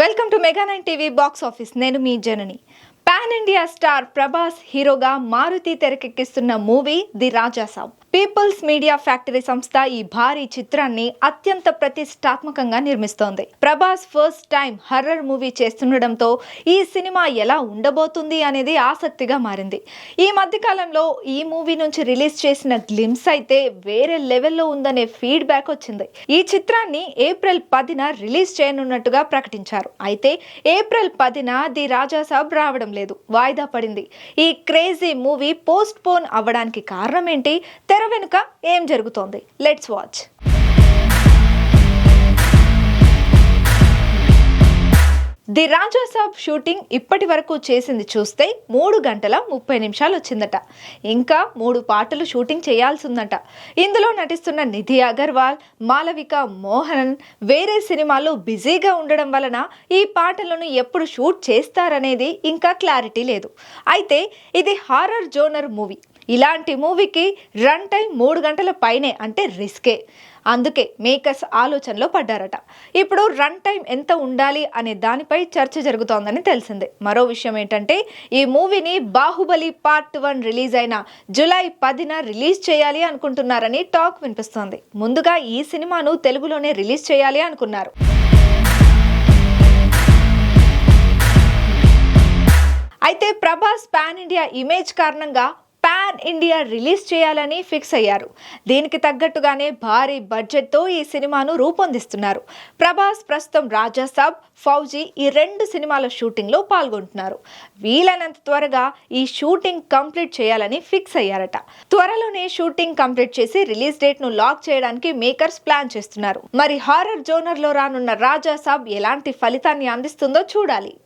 Welcome to mega nine TV box office. నేను మీ Janani. Pan India star Prabhas హీరోగా Maruthi తెరకెక్కిస్తున్న movie the Rajasaab. People's media factory సంస్థ ఈ భారీ చిత్రాన్ని అత్యంత ప్రతిష్టాత్మకంగా నిర్మిస్తోంది. Prabhas first time horror movie చేస్తుండడంతో ఈ సినిమా ఎలా ఉండబోతుంది అనేది ఆసక్తిగా మారింది. ఈ మధ్య కాలంలో ఈ మూవీ నుంచి రిలీజ్ చేసిన గ్లిమ్స్ అయితే వేరే లెవెల్లో ఉందనే ఫీడ్బ్యాక్ వచ్చింది. ఈ చిత్రాన్ని ఏప్రిల్ పదిన రిలీజ్ చేయనున్నట్టుగా ప్రకటించారు. అయితే ఏప్రిల్ పదిన ది రాజాసాబ్ రావడం లేదు. వాయిదా పడింది. ఈ క్రేజీ మూవీ పోస్ట్ పోన్ అవ్వడానికి కారణం ఏంటి? తెర వెనుక ఏం జరుగుతోంది? Let's watch the Raja Saab shooting ఇప్పటి వరకు చేసింది చూస్తే మూడు గంటల ముప్పై నిమిషాలు వచ్చిందట. ఇంకా మూడు పాటలు షూటింగ్ చేయాల్సి ఉందట ఇందులో నటిస్తున్న నిధి అగర్వాల్ మాలవిక మోహన్ వేరే సినిమాల్లో బిజీగా ఉండడం వలన ఈ పాటలను ఎప్పుడు షూట్ చేస్తారనేది ఇంకా క్లారిటీ లేదు. అయితే ఇది హారర్ జోనర్ మూవీ. ఇలాంటి మూవీకి రన్ టైం మూడు గంటల పైనే అంటే రిస్కే. అందుకే మేకర్స్ ఆలోచనలో పడ్డారట. ఇప్పుడు రన్ టైం ఎంత ఉండాలి అనే దానిపై చర్చ జరుగుతోందని తెలిసిందే. మరో విషయం ఏంటంటే ఈ మూవీని బాహుబలి పార్ట్ వన్ రిలీజ్ అయిన జూలై పదిన రిలీజ్ చేయాలి అనుకుంటున్నారని టాక్ వినిపిస్తోంది. ముందుగా ఈ సినిమాను తెలుగులోనే రిలీజ్ చేయాలి అనుకున్నారు. అయితే ప్రభాస్ పాన్ ఇండియా ఇమేజ్ కారణంగా పాన్ ఇండియా రిలీజ్ చేయాలని ఫిక్స్ అయ్యారు. దీనికి తగ్గట్టుగానే భారీ బడ్జెట్తో ఈ సినిమాను రూపొందిస్తున్నారు. ప్రభాస్ ప్రస్తుతం రాజాసాబ్ ఫౌజీ ఈ రెండు సినిమాల షూటింగ్లో పాల్గొంటున్నారు. వీలైనంత త్వరగా ఈ షూటింగ్ కంప్లీట్ చేయాలని ఫిక్స్ అయ్యారట. త్వరలోనే షూటింగ్ కంప్లీట్ చేసి రిలీజ్ డేట్ను లాక్ చేయడానికి మేకర్స్ ప్లాన్ చేస్తున్నారు. మరి హారర్ జోనర్లో రానున్న రాజాసాబ్ ఎలాంటి ఫలితాన్ని అందిస్తుందో చూడాలి.